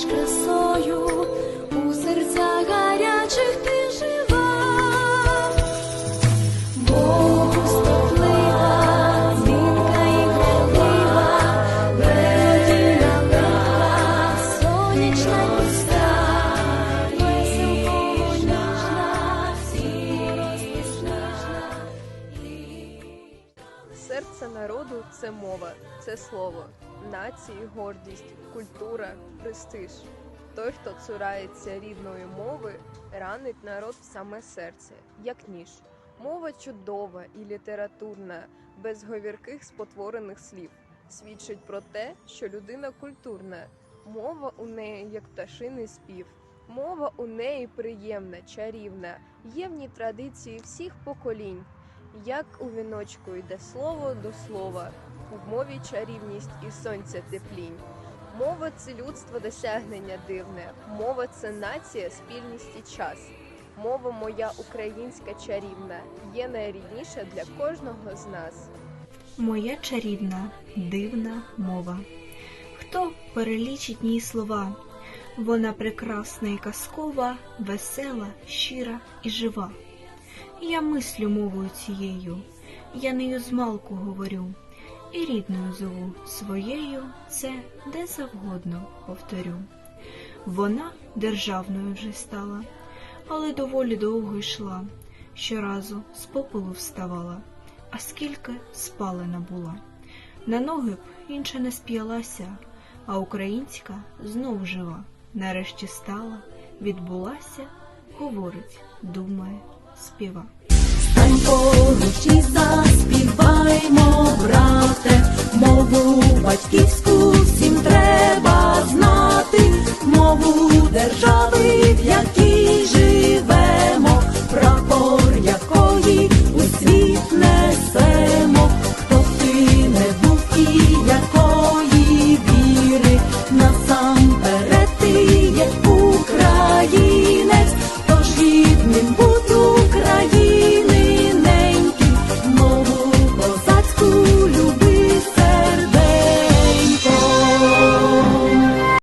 станеш красою у серцях гарячих ти жива, Богу стоплива, дзвінка і грайлива, берегина права, сонячна пуста, весело ніжна, смішна. Серце народу це мова, це слово нації гордість, культура, престиж. Той, хто цурається рідної мови, ранить народ в саме серце, як ніж. Мова чудова і літературна, без говірких спотворених слів. Свідчить про те, що людина культурна. Мова у неї як пташиний спів. Мова у неї приємна, чарівна, є в ній традиції всіх поколінь. Як у віночку йде слово до слова, в мові чарівність і сонця теплінь. Мова це людство досягнення дивне, мова це нація, спільність і час. Мова моя українська чарівна, є найрідніша для кожного з нас. Моя чарівна, дивна мова. Хто перелічить її слова? Вона прекрасна і казкова, весела, щира і жива. Я мислю мовою цією, я нею змалку говорю, і рідною зову своєю це де завгодно повторю. Вона державною вже стала, але доволі довго йшла, щоразу з попелу вставала а скільки спалена була. На ноги б інша не сп'ялася, а українська знов жива. Нарешті стала, відбулася, говорить, думає, співа. in